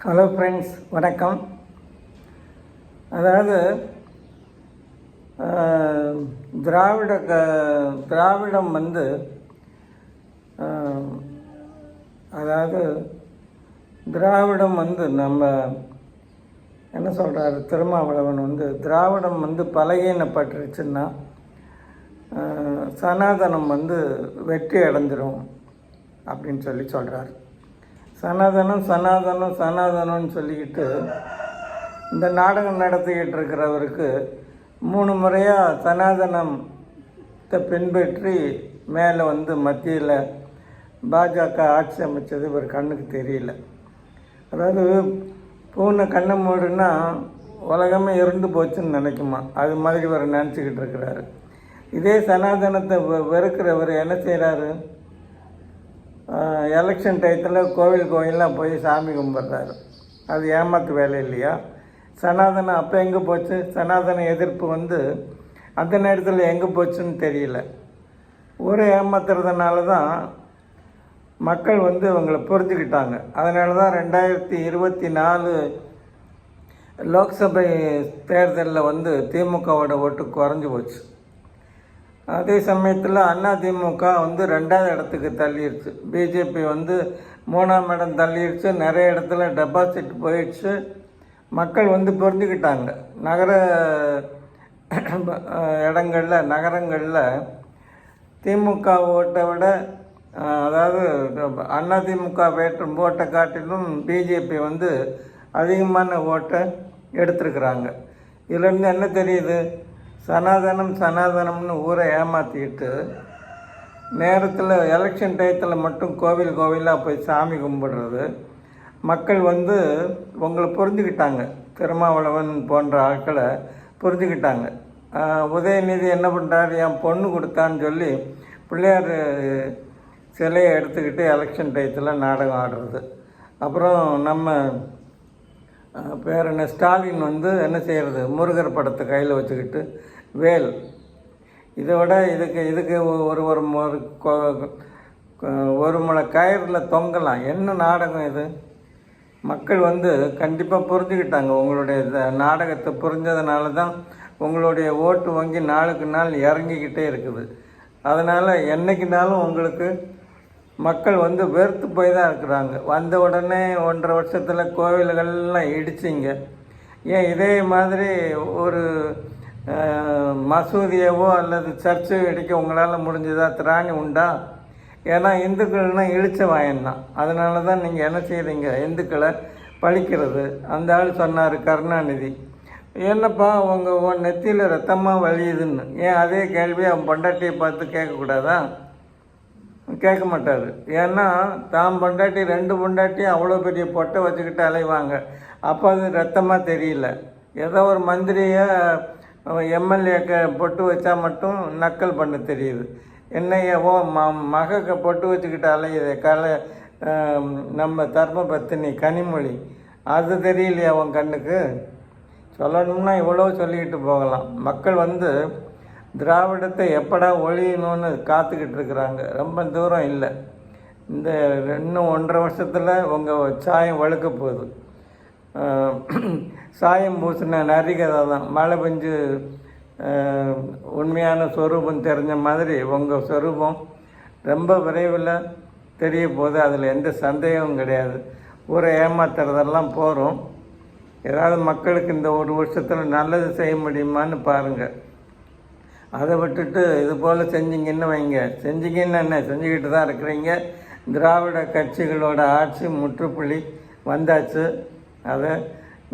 Hello friends வணக்கம். அதாவது திராவிட க திராவிடம் வந்து அதாவது திராவிடம் வந்து நம்ம என்ன சொல்கிறாரு திருமாவளவன் வந்து திராவிடம் வந்து பலகீனப்பட்டுருச்சுன்னா சனாதனம் வந்து வெற்றி அடைஞ்சிரும் அப்படின்னு சொல்லி சொல்கிறாரு சனாதனம் சனாதனம் சனாதனம்னு சொல்லிக்கிட்டு இந்த நாடகம் நடத்திக்கிட்டு இருக்கிறவருக்கு மூணு முறையாக சனாதனத்தை பின்பற்றி மேலே வந்து மத்தியில் பாஜக ஆட்சி அமைச்சது இவர் கண்ணுக்கு தெரியல. அதாவது பூனை கண்ணை மூடுனா உலகமே இருண்டு போச்சுன்னு நினைக்குமா? அது மாதிரி இவர் நினச்சிக்கிட்டு இருக்கிறாரு இதே சனாதனத்தை வெறுக்கிறவர் என்ன செய்கிறாரு எலெக்ஷன் டயத்தில் கோவில் கோயிலெலாம் போய் சாமி கும்பிட்றாரு. அது ஏமாத்து வேலை இல்லையா? சனாதனம் அப்போ எங்கே போச்சு? சனாதன எதிர்ப்பு வந்து அந்த நேரத்தில் எங்கே போச்சுன்னு தெரியல. ஒரு ஏமாத்துறதுனால தான் மக்கள் வந்து இவங்களை புரிஞ்சுக்கிட்டாங்க. அதனால தான் ரெண்டாயிரத்தி இருபத்தி நாலு லோக்சபை தேர்தலில் வந்து திமுகவோட ஓட்டு குறைஞ்சி போச்சு. அதே சமயத்தில் அதிமுக வந்து ரெண்டாவது இடத்துக்கு தள்ளிடுச்சு பிஜேபி வந்து மூணாம் இடம் தள்ளிடுச்சு நிறைய இடத்துல டெபாசிட் போயிடுச்சு. மக்கள் வந்து புரிஞ்சுக்கிட்டாங்க. நகர இடங்களில் நகரங்களில் திமுக ஓட்டை விட அதாவது அதிமுக வேற்று ஓட்டை காட்டிலும் பிஜேபி வந்து அதிகமான ஓட்டை எடுத்துருக்குறாங்க. இதுலேருந்து என்ன தெரியுது? சனாதனம் சனாதனம்னு ஊரை ஏமாற்றிக்கிட்டு நேரத்தில் எலெக்ஷன் டயத்தில் மட்டும் கோவில் கோவிலாக போய் சாமி கும்பிடுறது. மக்கள் வந்து உங்களை புரிஞ்சுக்கிட்டாங்க. திருமாவளவன் போன்ற ஆட்களை புரிஞ்சுக்கிட்டாங்க. உதயநிதி என்ன பண்ணுறார் என் பொண்ணு கொடுத்தான்னு சொல்லி பிள்ளையார் சிலையை எடுத்துக்கிட்டு எலெக்ஷன் டயத்தில் நாடகம் ஆடுறது. அப்புறம் நம்ம பேர் என்ன? ஸ்டாலின் வந்து என்ன செய்கிறது முருகர் படத்தை கையில் வச்சுக்கிட்டு வேல். இதை விட இதுக்கு இதுக்கு ஒரு ஒரு ஒரு ஒரு முளை கயிறில் தொங்கலாம். என்ன நாடகம் இது? மக்கள் வந்து கண்டிப்பாக புரிஞ்சுக்கிட்டாங்க உங்களுடைய நாடகத்தை புரிஞ்சதுனால தான் உங்களுடைய ஓட்டு வங்கி நாளுக்கு நாள் இறங்கிக்கிட்டே இருக்குது. அதனால் என்றைக்குனாலும் உங்களுக்கு மக்கள் வந்து வெறுத்து போய் தான் இருக்கிறாங்க. வந்த உடனே ஒன்றரை வருஷத்தில் கோவில்கள்லாம் இடிச்சிங்க. ஏன் இதே மாதிரி ஒரு மசூதியவோ அல்லது சர்ச்சோ இடிக்க உங்களால் முடிஞ்சதா? திராணி உண்டா? ஏன்னா இந்துக்கள்னால் இழிச்ச வாயன்தான் அதனால தான் நீங்கள் என்ன செய்கிறீங்க இந்துக்களை பழிக்கிறது. அந்த ஆள் சொன்னார் கருணாநிதி என்னப்பா உங்கள் உன் நெத்தியில் ரத்தமாக வலியுதுன்னு ஏன் அதே கேள்வியை அவன் பொண்டாட்டியை பார்த்து கேட்கக்கூடாதா? கேட்க மாட்டார் ஏன்னா தான் பொண்டாட்டி ரெண்டு பொண்டாட்டி அவ்வளோ பெரிய பொட்டை வச்சுக்கிட்டு அலைவாங்க. அப்போ அது ரத்தமாக தெரியல. ஏதோ ஒரு மந்திரியை எம்எல்ஏக்க பொட்டு வச்சா மட்டும் நக்கல் பண்ண தெரியுது. என்னையவோ ம மகக்க பொட்டு வச்சுக்கிட்டு அலையுது கலை நம்ம தர்ம பத்தினி கனிமொழி. அது தெரியலையா அவன் கண்ணுக்கு? சொல்லணும்னா இவ்வளோ சொல்லிக்கிட்டு போகலாம். மக்கள் வந்து திராவிடத்தை எப்படா ஒழியணும்னு காத்துக்கிட்டு இருக்கிறாங்க. ரொம்ப தூரம் இல்லை. இந்த இன்னும் ஒன்றரை வருஷத்தில் உங்கள் சாயம் வழுக்க போகுது. சாயம் பூசின நரிகதை தான். மழை பெஞ்சு உண்மையான சொரூபம் தெரிஞ்ச மாதிரி உங்கள் சொரூபம் ரொம்ப விரைவில் தெரிய போது அதில் எந்த சந்தேகமும் கிடையாது. ஊரை ஏமாத்துறதெல்லாம் போகிறோம் ஏதாவது மக்களுக்கு இந்த ஒரு வருஷத்தில் நல்லது செய்ய முடியுமான்னு பாருங்கள் அதை விட்டுட்டு இது போல் செஞ்சீங்கன்னு வைங்க. செஞ்சிங்கன்னு என்ன? செஞ்சுக்கிட்டு தான் இருக்கிறீங்க. திராவிட கட்சிகளோட ஆட்சி முற்றுப்புள்ளி வந்தாச்சு. அதை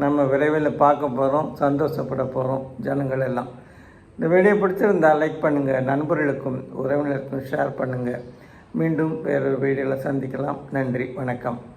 நம்ம விரைவில் பார்க்க போகிறோம் சந்தோஷப்பட போகிறோம் ஜனங்கள் எல்லாம். இந்த வீடியோ பிடிச்சிருந்தா லைக் பண்ணுங்கள் நண்பர்களுக்கும் உறவினருக்கும் ஷேர் பண்ணுங்கள் மீண்டும் வேறொரு வீடியோவில் சந்திக்கலாம். நன்றி. வணக்கம்.